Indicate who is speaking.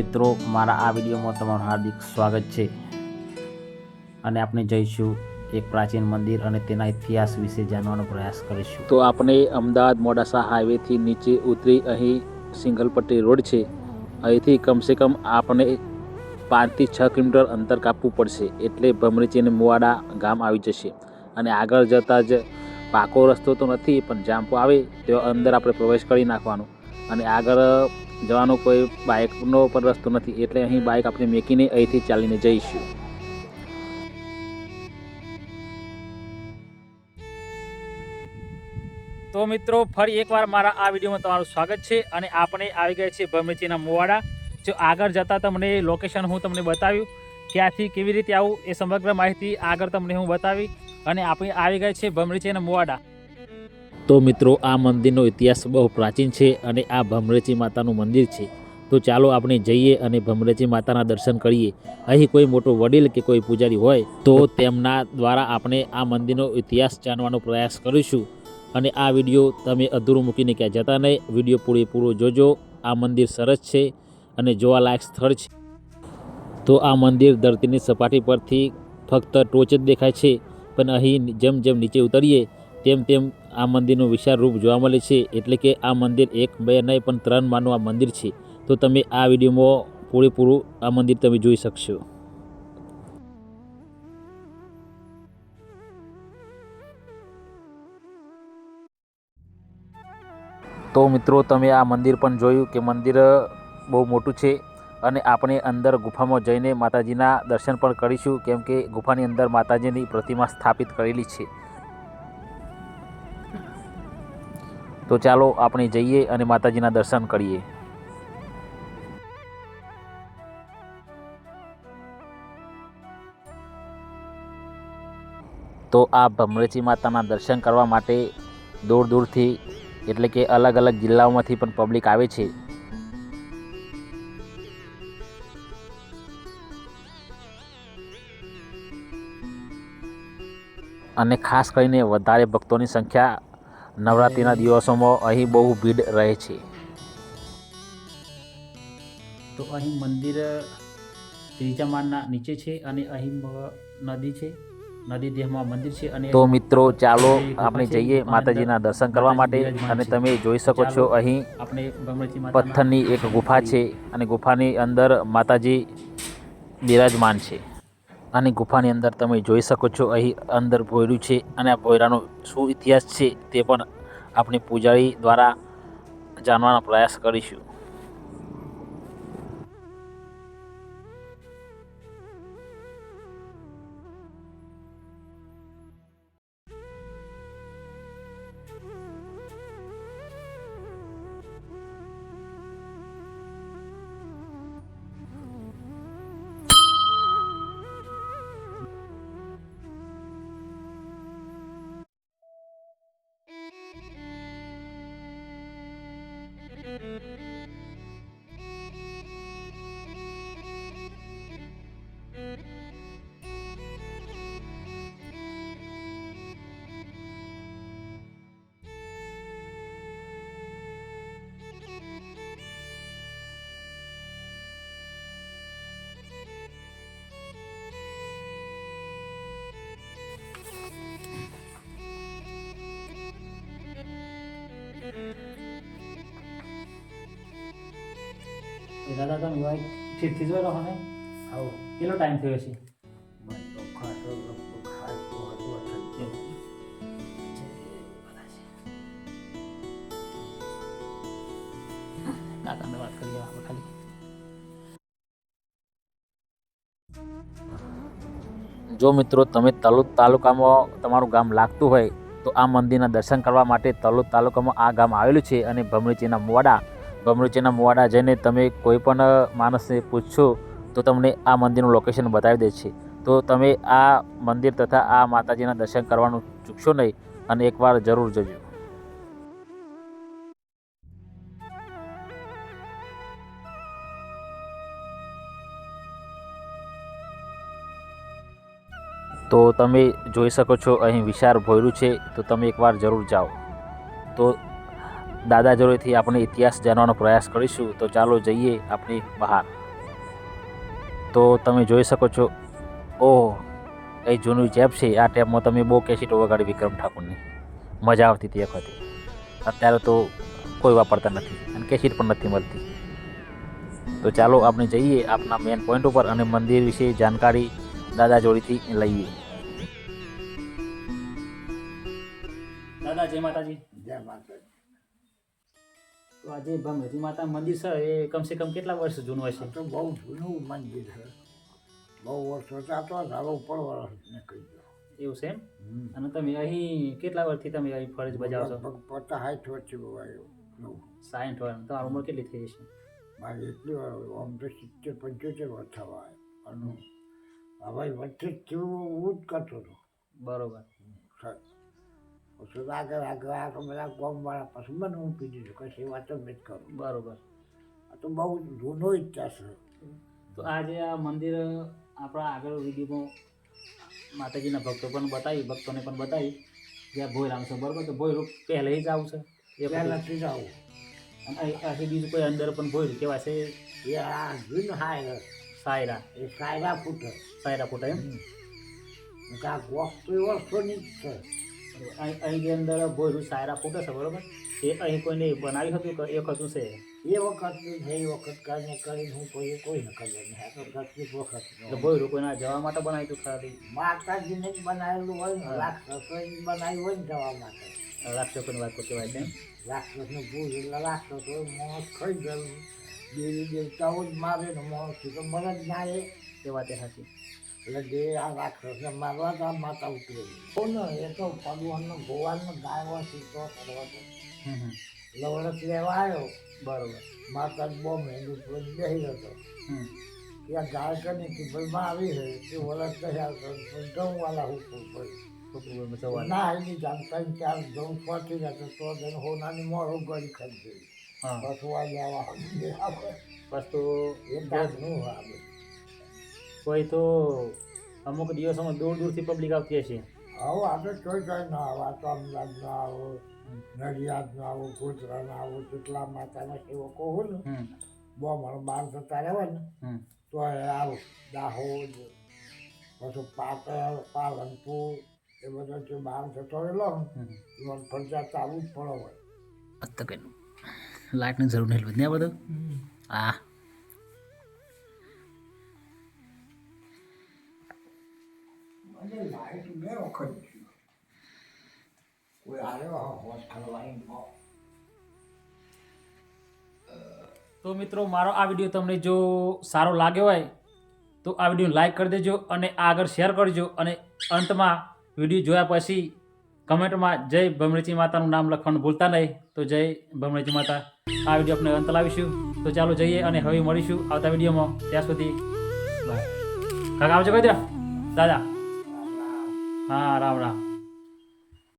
Speaker 1: મિત્રો, મારા આ વિડીયોમાં તમારું હાર્દિક સ્વાગત છે. અને આપણે જઈશું એક પ્રાચીન મંદિર અને તેના ઇતિહાસ વિશે જાણવાનો પ્રયાસ કરીશું.
Speaker 2: તો આપણે અમદાવાદ મોડાસા હાઈવેથી નીચે ઉતરી અહીં સિંગલપટ્ટી રોડ છે. અહીંથી કમસે કમ આપણે પાંચથી છ કિલોમીટર અંતર કાપવું પડશે. એટલે ભમરીચી અને મુવાડા ગામ આવી જશે. અને આગળ જતાં જ પાકો રસ્તો તો નથી, પણ જામપો આવે, તેવા અંદર આપણે પ્રવેશ કરી નાખવાનો. અને આગળ જવાનો કોઈ બાઇકનો પણ રસ્તો નથી, એટલે અહીં બાઇક આપણે મેકીને અહીંથી ચાલીને જઈશું. તો મિત્રો, ફરી એકવાર મારા આ વિડીયોમાં તમારું સ્વાગત છે અને આપણે આવી ગયા છીએ ભમેચીના મુવાડા. જો આગળ જતાં તમને લોકેશન હું તમને બતાવ્યું ત્યાંથી કેવી રીતે આવું એ સમગ્ર માહિતી આગળ તમને હું બતાવી અને આપણે આવી ગયા છીએ ભમરીચીના મુવાડા. તો મિત્રો, આ મંદિરનો ઇતિહાસ બહુ પ્રાચીન છે અને આ ભમરેચી માતાનું મંદિર છે. તો ચાલો આપણે જઈએ અને ભમરેચી માતાના દર્શન કરીએ. અહીં કોઈ મોટો વડીલ કે કોઈ પૂજારી હોય, તો તેમના દ્વારા આપણે આ મંદિરનો ઇતિહાસ જાણવાનો પ્રયાસ કરીશું. અને આ વીડિયો તમે અધૂરું મૂકીને ક્યાં જતા નહીં, વીડિયો પૂરેપૂરો જોજો. આ મંદિર સરસ છે અને જોવાલાયક સ્થળ છે. તો આ મંદિર ધરતીની સપાટી પરથી ફક્ત ટોચ જ દેખાય છે, પણ અહીં જેમ જેમ નીચે ઉતરીએ, તેમ તેમ આ મંદિરનું વિશાળ રૂપ જોવા મળે છે, એટલે કે આ મંદિર એક, બે નહીં, પણ ત્રણ માનું આ મંદિર છે. તો તમે આ વિડીયોમાં પૂરેપૂરું આ મંદિર તમે જોઈ શકશો. તો મિત્રો, તમે આ મંદિર પણ જોયું કે મંદિર બહુ મોટું છે અને આપણે અંદર ગુફામાં જઈને માતાજીના દર્શન પણ કરીશું, કેમ કે ગુફાની અંદર માતાજીની પ્રતિમા સ્થાપિત કરેલી છે. તો ચાલો આપણે જઈએ અને માતાજીના દર્શન કરીએ. તો આ ભમરેચી માતાના દર્શન કરવા માટે દૂર દૂરથી, એટલે કે અલગ અલગ જિલ્લાઓમાંથી પણ પબ્લિક આવે છે. અને ખાસ કરીને વધારે ભક્તોની સંખ્યા નવરાત્રિના દિવસોમાં અહીં બહુ ભીડ રહે છે.
Speaker 1: તો અહીં મંદિર ત્રીજા માળના નીચે છે અને અહીં નદી છે. નદી દેહમાં મંદિર છે અને
Speaker 2: તો મિત્રો ચાલો આપણે જઈએ માતાજીના દર્શન કરવા માટે અને તમે જોઈ શકો છો અહીં
Speaker 1: આપણે
Speaker 2: પથ્થરની એક ગુફા છે અને ગુફાની અંદર માતાજી બિરાજમાન છે. અને ગુફાની અંદર તમે જોઈ શકો છો, અહીં અંદર ભોયરું છે અને આ ભોયરાનો શું ઇતિહાસ છે તે પણ આપણે પૂજારી દ્વારા જાણવાનો પ્રયાસ કરીશું.
Speaker 1: દાદા તમે વાય ઠીકથી જોઈ રહો ને આવો. કેટલો ટાઈમ થયો છે કાકાને વાત કરીએ આપણે ખાલી.
Speaker 2: જો મિત્રો તમે તલોદ તાલુકામાં તમારું ગામ લાગતું હોય તો આ મંદિરના દર્શન કરવા માટે તલોદ તાલુકામાં આ ગામ આવેલું છે અને ભમરીચીના મુવાડા ભમરીચીના મુવાડા જઈને તમે કોઈ પણ માણસને પૂછશો, તો તમને આ મંદિરનું લોકેશન બતાવી દે છે. તો તમે આ મંદિર તથા આ માતાજીના દર્શન કરવાનું ચૂકશો નહીં અને એકવાર જરૂર જજો. તો તમે જોઈ શકો છો અહીં વિશાળ ભોયરું છે, તો તમે એકવાર જરૂર જાઓ. તો દાદા જોડેથી આપણે ઇતિહાસ જાણવાનો પ્રયાસ કરીશું તો ચાલો જઈએ આપણી બહાર.
Speaker 1: તો તમે જોઈ શકો છો ઓહ એ જૂનું ટેપ છે આ ટેપમાં તમે બહુ કેસીટો વગાડી વિક્રમ ઠાકુરની. મજા આવતી હતી વખતે. અત્યારે તો કોઈ વાપરતા નથી અને કેસીટ પણ નથી મળતી. તો ચાલો આપણે જઈએ આપના મેઇન પોઈન્ટ ઉપર અને મંદિર વિશે જાણકારી દાદા જોડીથી લઈએ. દાદા જય માતાજી.
Speaker 3: જય માતાજી.
Speaker 1: તો આજે ભમરજી માતા મંદિર છે એ કમસે કમ કેટલા વર્ષ જૂનું હશે?
Speaker 3: તો બહુ જૂનું મંદિર છે. બહુ વર્ષો થતો સારો ઉપર વર્ષ નીકળી ગયો
Speaker 1: એવું છે એમ? અને તમે અહીં કેટલા વર્ષથી તમે અહીં ફરજ
Speaker 3: બજાવો છો? સાઠ વર્ષથી બવાયો નવું
Speaker 1: સાઠ વર્ષ. તમારી ઉંમર કેટલી થઈ છે
Speaker 3: મારી એટલી વાર આમ તો સિત્તેર પંચોતેર વર્ષ થવા અને હવે વચ્ચે જેવું હું જ કરતો હતો.
Speaker 1: બરોબર.
Speaker 3: પછી આગળ આગળ આ તો બધા ગોમવાળા પછી મને હું પીધી છું કે સેવા તો મેં જ કરું.
Speaker 1: બરોબર.
Speaker 3: આ તો બહુ જૂનો ઇતિહાસ છે.
Speaker 1: તો આજે આ મંદિર આપણા આગળ વિડીયોમાં માતાજીના ભક્તો પણ બતાવી ભક્તોને પણ બતાવી. જ્યાં ભોય છે બરોબર? તો ભોયરું પહેલે જ આવશે એ
Speaker 3: પહેલાંથી જ આવું.
Speaker 1: અને અહીં બીજું કોઈ અંદર પણ ભોય કેવા છે?
Speaker 3: એ આ જૂન હાય
Speaker 1: સાયરા.
Speaker 3: એ સાયરા ફૂટ.
Speaker 1: સાયરા ફૂટ એમ?
Speaker 3: આ વસ્તુ વર્ષોની જ છે.
Speaker 1: અહીં અહીં જે અંદર ભોયરું સાયરા ફૂટે છે બરોબર? એ અહીં કોઈને બનાવ્યું હતું એક હતું છે?
Speaker 3: એ વખત જે એ વખત કરીને કરીને હું કોઈ કોઈ ખબર નહીં. આ તો દસવીસ વખત
Speaker 1: એટલે ભોયરું કોઈના જવા માટે બનાવ્યું હતું ખાલી?
Speaker 3: માતાજીને જ બનાવેલું હોય ને જ બનાવ્યું હોય ને જવા માટે.
Speaker 1: રાક્ષસોની વાત કહેવાય છે
Speaker 3: રાક્ષસનું ભૂજ એટલે રાક્ષસો મોસ ખાઈ ગયું. દેવી દેવતાઓ જ મારે ને મોસથી તો મરે જ ના એ.
Speaker 1: વાત સાચી.
Speaker 3: એટલે જે આ રાક્ષસને મારવા તો આ માતા ઉતરી ને એ તો ભગવાનનો ભગવાનનો ગાયવા સીધો તો
Speaker 1: હમ
Speaker 3: લવડત લેવા આવ્યો.
Speaker 1: બરોબર.
Speaker 3: માતા બહુ મહેંદુ કરી બેસી હતો ત્યાં ગાળકની ટીબલમાં આવી છે તે વરસ નહીં આવતો ઘઉં વાળા હું પડી. ના એની જાણતા ચાર ગૌ પહોંચી જતો તો તેને હોનાની મોડો ગળી ખાઈ ગઈ.
Speaker 1: હા.
Speaker 3: બસ આવે.
Speaker 1: તો
Speaker 3: એ દાદનું આવે.
Speaker 1: કોઈ તો અમુક દિવસોમાં દૂર દૂરથી પબ્લિક આવતી હશે.
Speaker 3: આવો આપણે કોઈ કઈ ના આવો. આ તો અમદાવાદ ના આવો નડિયાદ ના આવો ગોધરા ના આવો કેટલા માતાના સેવકો હોય ને બહુ મારો બાર થતા રહેવા ને તો એ આવો દાહોદ પછી પાટણ પાલનપુર એ બધો જે બહાર થતો રહેલો ને
Speaker 1: હમ.
Speaker 3: એમાં ફરજિયાત આવવું જ પડે હોય.
Speaker 1: અત્યારે લાઇટની જરૂર નહીં ને આ.
Speaker 3: ખલવાની
Speaker 1: તો મિત્રો, મારો આ વીડિયો તમને જો સારો લાગ્યો હોય, તો આ વીડિયો લાઈક કરી દેજો અને આગળ શેર કરજો અને અંતમાં વીડિયો જોયા પછી કમેન્ટમાં જય ભમરેચી માતાનું નામ લખવાનું ભૂલતા નહીં. તો જય ભમરેચી માતા. આ વીડિયો આપણે અંત લાવીશું. તો ચાલો જઈએ અને હવે મળીશું આવતા વિડીયોમાં. ત્યાં સુધી કાકા આવજો કહી દો દાદા. હા રામ રામ